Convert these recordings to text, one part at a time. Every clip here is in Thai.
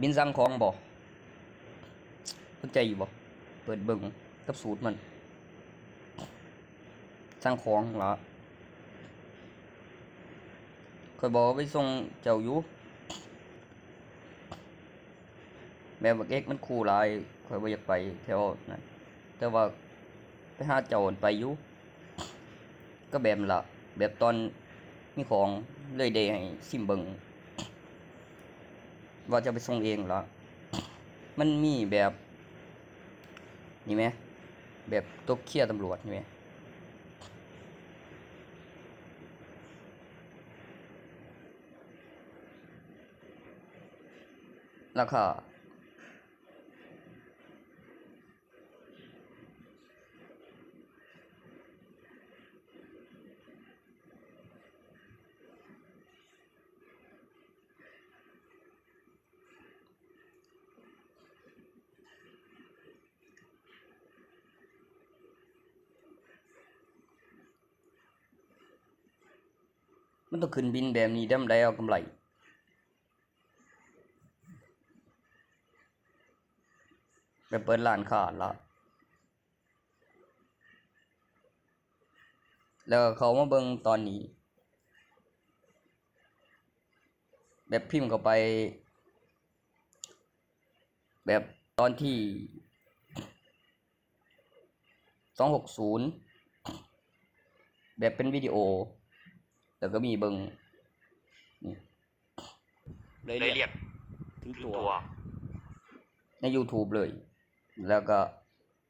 บินสั่งของบ่สนใจอยู่บ่เปิดเบิ่งกับสูตรมัน สั่งของละคอยบอกไปส่งเจ้าอยู่แบบว่าเอ็กมันคู่หลายคอยบ่อยากไปแถวนั้นแต่ว่าไปหาเจ้าอั่นไปอยู่ก็แบบละแบบตอนมีของเลยได้ให้ซิมเบิง ว่าจะไปส่งเองเหรอ มันมีแบบ นี่ไหมแบบตกเคียตำรวจนี่ไหมแล้วคา มันต้องขึ้นบินแบบนี้ด้มได้เอากำไรไปเปิดร้านค้าละแล้วเขามาเบิ่งตอนนี้ แบบพิมพ์เข้าไป แบบตอนที่สองหกศูนย์แบบเป็นวิดีโอ แล้วก็มีเบิงนี่เลยเลยเรีเรียยกกถึงถึงตัตัววใน YouTube เลย แล้วก็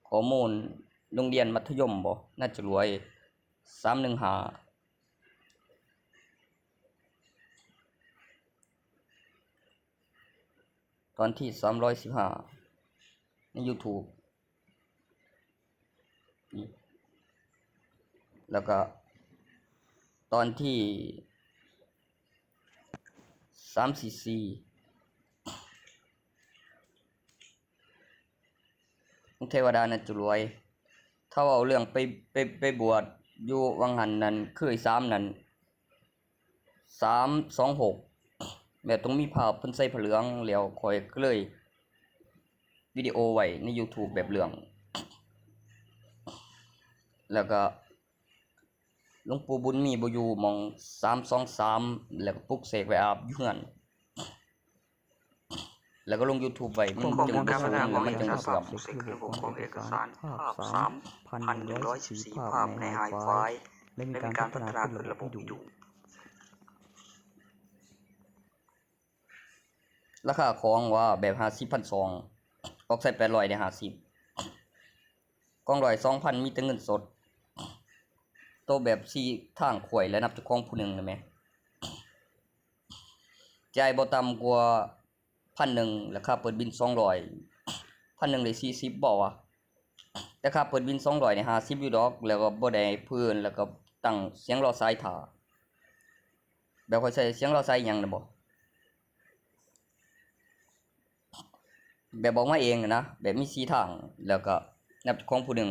ข้อมูลโรงเรียนมัธยมบ่น่าจะรวยสามหนึ่งหาตอนที่สามร้อยสิบห้าใน YouTube นี่แล้วก็ ตอนที่สามสี่สี่เทวดานั่นจะรวย ถ้าเอาเรื่องไปไปไปบวชอยู่วังหันนั้นคือสามนั้นสามสองหกแบบต้องมีภาพเพิ่นใส่ผเหลืองแล้วคอยก็เลย วิดีโอไว้ใน YouTube แบบเหลือง แล้วก็ หลวงปู่บุญมีบ่อยู่หมองสามสองสามแล้วก็ปลุกเสกไว้อาบอยู่เฮือน แล้วก็ลง YouTube ไว้มันข้อจึงมูลบ่การสูพัญฒนาของมัเอนกจึงสารบ่สาเสื่อมรเสกระบบของเอกสารภาภาพพสาสามมพัพันนหหนึ่นึ่งงร้ร้ออยยสิสิบบสี่สี่ภาภาพพในในไฮไฮไฟไฟล์และมีและการมีพัการฒพันาฒนาขึ้นขึ้นระระบบบบให้ให้ดูดูราคาของว่าแบบห้าสิบพันสองออกใส่แปดร้อยได้ห้าสิบกองร้อยสองพันมีแต่เงินสดโตวแบบซีทางข่วยและนับจากของผู้หนึ่งนะแหม่จ่ายบ่ต่ำกว่าพันหนึ่งราคาเปิดบินสองร้อยพันหนึ่งเลยสี่สิบบอกว่าแต่ค่าเปิดบินสองร้อยเนี่ยห้าสิบยู่ดอก แล้วก็บ่ได้เพื่อนแล้วก็ตั้งเสียงรอสายถาแบบค่อยใส่เสียงรอสายยังนะบ่แบบบอกมาเองนะแบบมีสีทางแล้วก็นับของผู้หนึ่ง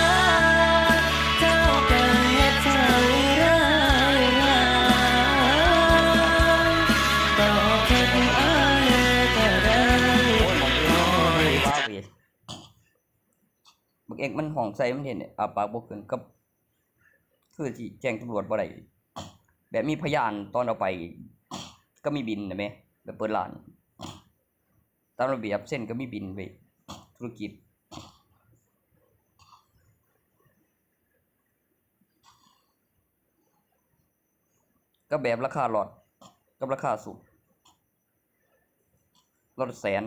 เอกมันห้องใส่มันเห็นเนี่ยอาปากบ่ขึ้นกับ คือที่แจ้งตำรวจบ่ได้แบบมีพยานตอนเอาไป ก็มีบินนะแม่แบบเปิดร้าน ตามระเบียบเส้นก็มีบินไปธุรกิจก็แบบราคาหลอดกับราคาสูงรถแสน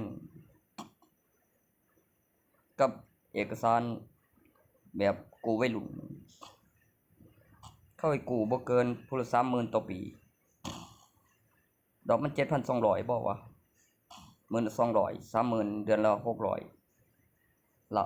กับ เอกสารแบบกูไว้รุ่นเข้าไปกูบ่เกินพูละสามหมื่นต่อปี ดอกมันเจ็ดพันสองร้อยบอกว่าหมื่นสองร้อยสามหมื่นเดือนละหกร้อยละ